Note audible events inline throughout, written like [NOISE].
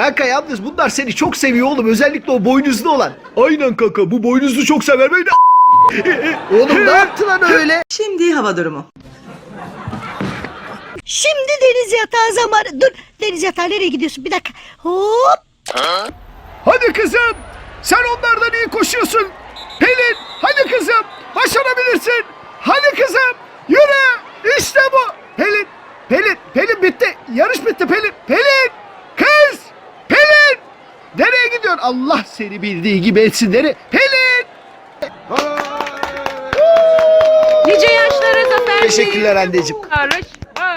Kanka yalnız bunlar seni çok seviyor oğlum. Özellikle o boynuzlu olan. Aynen kanka bu boynuzlu çok sever beni. [LAUGHS] oğlum ne yaptın lan öyle? Şimdi hava durumu. Şimdi deniz yatağı zamanı. Dur deniz yatağı nereye gidiyorsun? Bir dakika. Hop. Hadi kızım. Sen onlardan iyi koşuyorsun. Pelin hadi kızım. Başarabilirsin. Hadi kızım. Yürü. İşte bu. Pelin. Pelin. Pelin bitti. Yarış bitti Pelin. Pelin. Gidiyorsun? Allah seni bildiği gibi etsin. Nereye? Pelin. Nice yaşlara zafer. Teşekkürler anneciğim. Barış.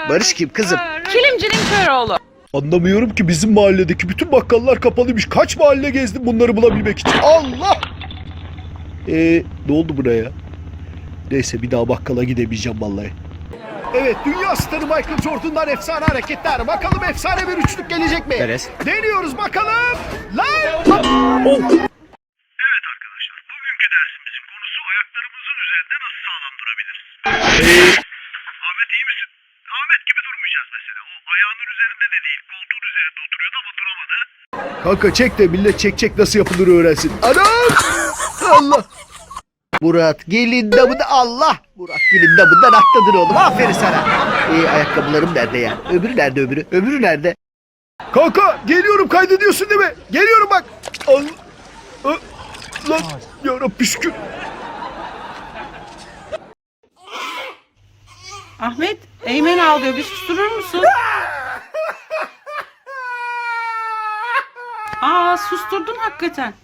Barış kim kızım? Kilimcinin Köroğlu. Anlamıyorum ki bizim mahalledeki bütün bakkallar kapalıymış. Kaç mahalle gezdim bunları bulabilmek için. Allah! Ee, ne oldu buraya? Neyse bir daha bakkala gidemeyeceğim vallahi. Evet dünya starı Michael Jordan'dan efsane hareketler. Bakalım efsane bir üçlük gelecek mi? Neresi? Deniyoruz bakalım. Lan! Evet arkadaşlar, bugünkü dersimizin konusu ayaklarımızın üzerinde nasıl sağlam durabiliriz? Ahmet iyi misin? Ahmet gibi durmayacağız mesela. O ayağının üzerinde de değil, koltuğun üzerinde oturuyordu ama duramadı. Kanka çek de millet çek çek nasıl yapılır öğrensin. Anam! [LAUGHS] Allah! Murat gelin damında Allah! Murat gelin damından atladın oğlum. Aferin sana. Ee, ayakkabılarım nerede ya? Öbürü nerede öbürü? Öbürü nerede? Kanka geliyorum kaydediyorsun değil mi? Geliyorum bak. Al. Ö- Lan yarabbi şükür. Ahmet, Eymen ağlıyor. Bir susturur musun? [LAUGHS] Aa, susturdun hakikaten.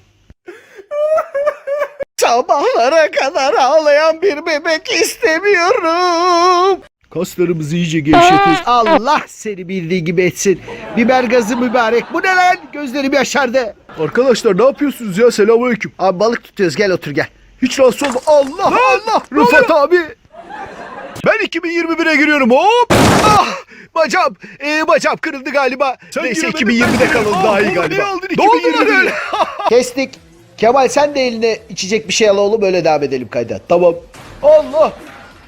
Sabahlara kadar ağlayan bir bebek istemiyorum. Kaslarımızı iyice gevşetiyoruz. Allah seni bildiği gibi etsin. Biber gazı mübarek. Bu ne lan? Gözlerim yaşardı. Arkadaşlar ne yapıyorsunuz ya? Selamünaleyküm. Abi balık tutuyoruz. Gel otur gel. Hiç rahatsız olma. Allah Allah. Rıfat abi. Ben 2021'e giriyorum. Hop. Ah. Bacağım. Ee, bacağım kırıldı galiba. Neyse 2020'de kalın daha iyi galiba. Ne oldu lan öyle? [LAUGHS] Kestik. Kemal sen de eline içecek bir şey al oğlum öyle devam edelim kayda. Tamam. Allah.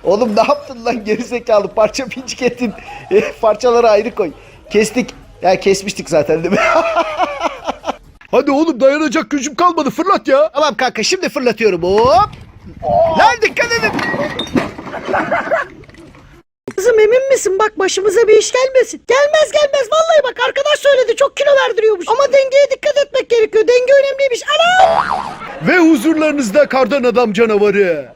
Oğlum ne yaptın lan gerizekalı parça pincik ettin. [LAUGHS] E, parçaları ayrı koy. Kestik. Ya kesmiştik zaten değil mi? [LAUGHS] Hadi oğlum dayanacak gücüm kalmadı fırlat ya. Tamam kanka şimdi fırlatıyorum hop. Lan dikkat edin. Kızım emin misin? Bak başımıza bir iş gelmesin. Gelmez gelmez. Vallahi bak arkadaş söyledi. Çok kilo verdiriyormuş. Ama dengeye dikkat etmek gerekiyor. Denge önemliymiş. Ana! Ve huzurlarınızda kardan adam canavarı.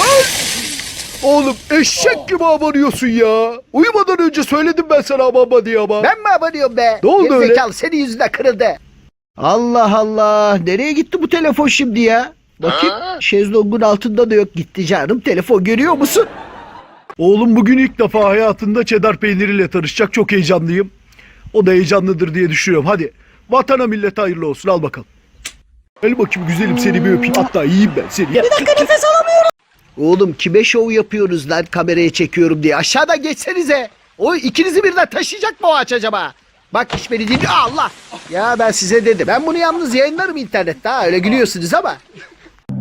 Lan! Oğlum eşek gibi abanıyorsun ya. Uyumadan önce söyledim ben sana abanma diye ama. Ben mi abanıyorum be? Ne oldu öyle? senin yüzünden kırıldı. Allah Allah. Nereye gitti bu telefon şimdi ya? Bakayım. Şezlongun altında da yok. Gitti canım. Telefon görüyor musun? Oğlum bugün ilk defa hayatında çedar peyniriyle tanışacak. Çok heyecanlıyım. O da heyecanlıdır diye düşünüyorum. Hadi vatana millete hayırlı olsun. Al bakalım. Gel bakayım güzelim seni bir öpeyim. Hatta yiyeyim ben seni. Bir dakika nefes alamıyorum. Oğlum kime şov yapıyoruz lan kameraya çekiyorum diye. Aşağıda geçsenize. O ikinizi birden taşıyacak mı o ağaç acaba? Bak hiç beni dinliyor. Allah. Ya ben size dedim. Ben bunu yalnız yayınlarım internette. Ha öyle gülüyorsunuz ama.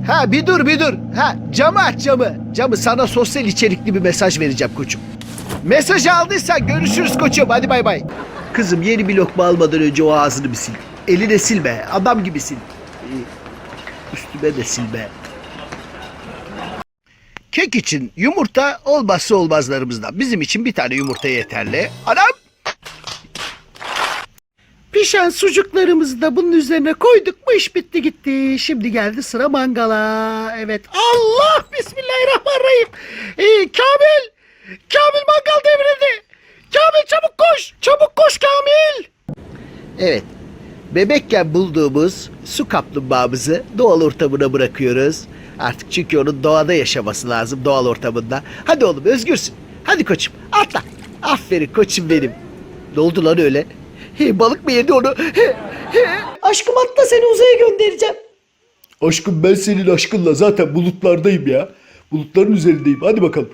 Ha bir dur bir dur. Ha camı aç camı. Camı sana sosyal içerikli bir mesaj vereceğim koçum. Mesajı aldıysan görüşürüz koçum. Hadi bay bay. Kızım yeni bir lokma almadan önce o ağzını bir sil. Eline silme. Adam gibi sil. Üstüme de silme. Kek için yumurta olmazsa olmazlarımızdan. Bizim için bir tane yumurta yeterli. Anam! Pişen sucuklarımızı da bunun üzerine koyduk mu iş bitti gitti. Şimdi geldi sıra mangala. Evet. Allah! Bismillahirrahmanirrahim. Ee, Kamil! Kamil mangal devrildi. Kamil çabuk koş! Çabuk koş Kamil! Evet. Bebekken bulduğumuz su kaplumbağamızı doğal ortamına bırakıyoruz. Artık çünkü onun doğada yaşaması lazım doğal ortamında. Hadi oğlum özgürsün. Hadi koçum atla. Aferin koçum benim. Ne oldu lan öyle? He, balık mı yedi onu? He, he. Aşkım atla seni uzaya göndereceğim. Aşkım ben senin aşkınla zaten bulutlardayım ya. Bulutların üzerindeyim. Hadi bakalım.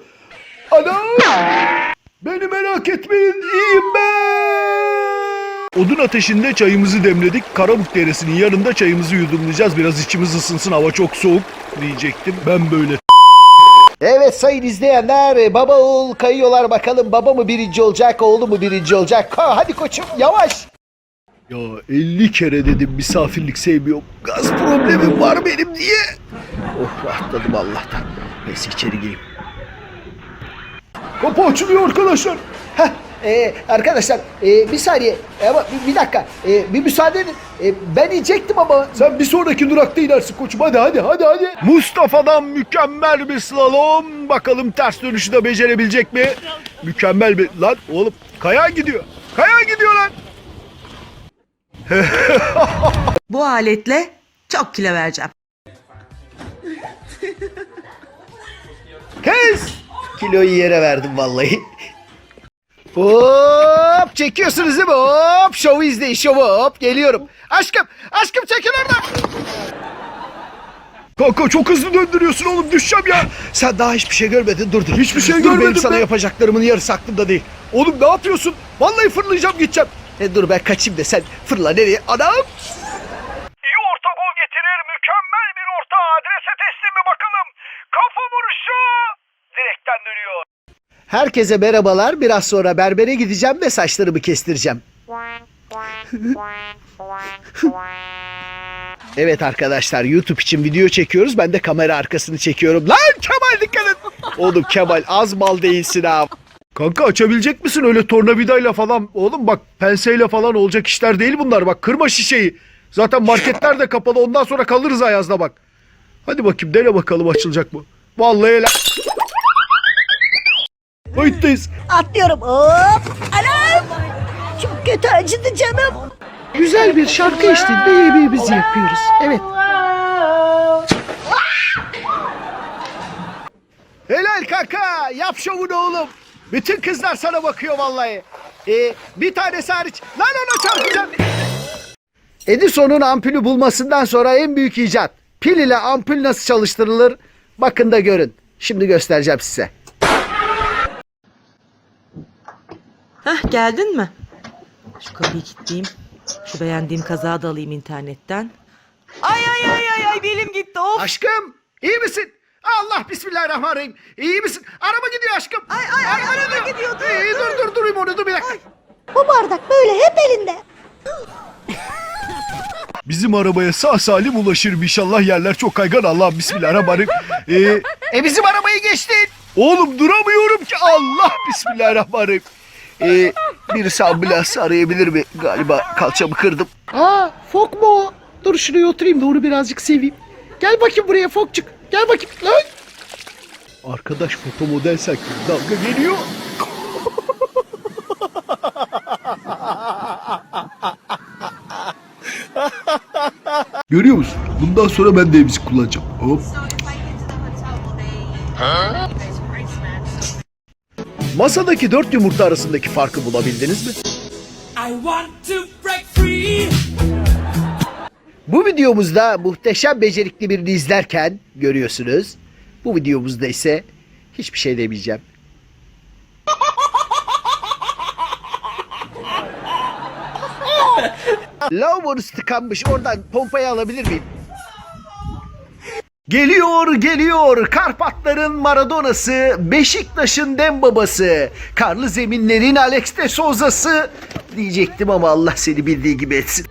Ana! Beni merak etmeyin. iyiyim ben. Odun ateşinde çayımızı demledik. Karamuk Deresi'nin yanında çayımızı yudumlayacağız. Biraz içimiz ısınsın. Hava çok soğuk diyecektim. Ben böyle Evet sayın izleyenler baba oğul kayıyorlar bakalım baba mı birinci olacak oğlu mu birinci olacak Ka- hadi koçum yavaş. Ya 50 kere dedim misafirlik sevmiyorum gaz problemim var benim diye. Oh rahatladım Allah'tan. Neyse içeri gireyim. Kapı açılıyor arkadaşlar. Heh, e, arkadaşlar e, bir saniye ama bir, bir dakika e, bir müsaade edin. E, ben inecektim ama. Sen bir sonraki durakta inersin koçum hadi hadi hadi hadi. Mustafa'dan mükemmel bir slalom. Bakalım ters dönüşü de becerebilecek mi? Mükemmel bir... Lan oğlum kaya gidiyor. Kaya gidiyor lan. [LAUGHS] Bu aletle çok kilo vereceğim. Kız! Kiloyu yere verdim vallahi. Hop çekiyorsunuz değil mi? Hop şovu izleyin şovu hop geliyorum. Aşkım aşkım çekil oradan. Kanka çok hızlı döndürüyorsun oğlum düşeceğim ya. Sen daha hiçbir şey görmedin dur dur. Hiçbir şey görmedim benim sana yapacaklarımın yarısı aklımda değil. Oğlum ne yapıyorsun? Vallahi fırlayacağım gideceğim. E dur ben kaçayım da sen fırla nereye? Anam! Herkese merhabalar. Biraz sonra berbere gideceğim ve saçlarımı kestireceğim. Evet arkadaşlar YouTube için video çekiyoruz. Ben de kamera arkasını çekiyorum. Lan Kemal dikkat et. Oğlum Kemal az mal değilsin ha. Kanka açabilecek misin öyle tornavidayla falan? Oğlum bak penseyle falan olacak işler değil bunlar. Bak kırma şişeyi. Zaten marketler de kapalı. Ondan sonra kalırız ayazda bak. Hadi bakayım dene bakalım açılacak mı? Vallahi helal. Kayıttayız. Atlıyorum. Hop. Anam. Çok kötü acıdı canım. Güzel bir şarkı eşliğinde yemeğimizi yapıyoruz. Evet. Helal kanka. Yap şovunu oğlum. Bütün kızlar sana bakıyor vallahi. Ee, bir tanesi hariç. Lan ona çarpacağım. Edison'un ampulü bulmasından sonra en büyük icat. Pil ile ampul nasıl çalıştırılır? Bakın da görün. Şimdi göstereceğim size. Hah geldin mi? Şu kapıyı kilitleyeyim. Şu beğendiğim kazağı da alayım internetten. Ay ay ay ay ay belim gitti of. Aşkım iyi misin? Allah bismillahirrahmanirrahim. İyi misin? Araba gidiyor aşkım. Ay ay ay araba gidiyor. İyi, dur dur durayım onu dur bir dakika. Bu bardak böyle hep elinde. Bizim arabaya sağ salim ulaşır inşallah yerler çok kaygan Allah bismillahirrahmanirrahim. Ee, [LAUGHS] e bizim arabayı geçtin. Oğlum duramıyorum ki Allah bismillahirrahmanirrahim. Ee, birisi ambulans arayabilir mi? Galiba kalçamı kırdım. Aa fok mu o? Dur şuraya oturayım da onu birazcık seveyim. Gel bakayım buraya fokçuk. Gel bakayım. Lan. Arkadaş foto model sanki dalga geliyor. [LAUGHS] Görüyor musun? Bundan sonra ben de emzik kullanacağım. Hop. Masadaki dört yumurta arasındaki farkı bulabildiniz mi? I want to break free. Bu videomuzda muhteşem becerikli birini izlerken görüyorsunuz. Bu videomuzda ise hiçbir şey demeyeceğim. [LAUGHS] Lavabo'nuz tıkanmış. Oradan pompayı alabilir miyim? Geliyor geliyor Karpatların Maradona'sı, Beşiktaş'ın dem babası, karlı zeminlerin Alex de Souza'sı diyecektim ama Allah seni bildiği gibi etsin.